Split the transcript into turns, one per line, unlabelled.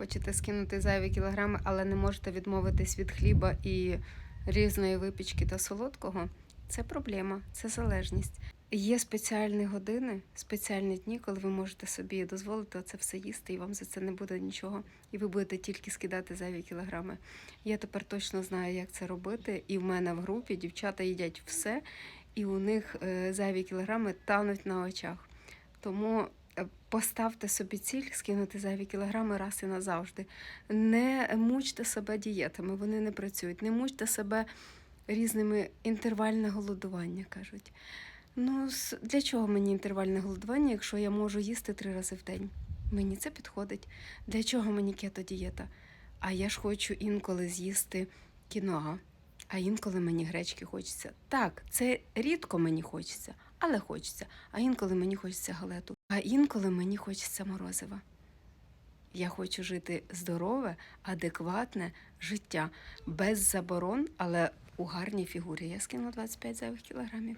Хочете скинути зайві кілограми, але не можете відмовитись від хліба і різної випічки та солодкого. Це проблема, це залежність. Є спеціальні години, спеціальні дні, коли ви можете собі дозволити це все їсти, і вам за це не буде нічого, і ви будете тільки скидати зайві кілограми. Я тепер точно знаю, як це робити. І в мене в групі дівчата їдять все, і у них е, зайві кілограми тануть на очах. Тому поставте собі ціль скинути зайві кілограми раз і назавжди. Не мучте себе дієтами, вони не працюють. Не мучте себе різними інтервальне голодування, кажуть. Ну, для чого мені інтервальне голодування, якщо я можу їсти три рази в день? Мені це підходить. Для чого мені кето-дієта? А я ж хочу інколи з'їсти кіноа, а інколи мені гречки хочеться. Так, це рідко мені хочеться, але хочеться. А інколи мені хочеться галету, а інколи мені хочеться морозива. Я хочу жити здорове, адекватне життя без заборон, але у гарній фігурі. Я скинула 25 зайвих кілограмів.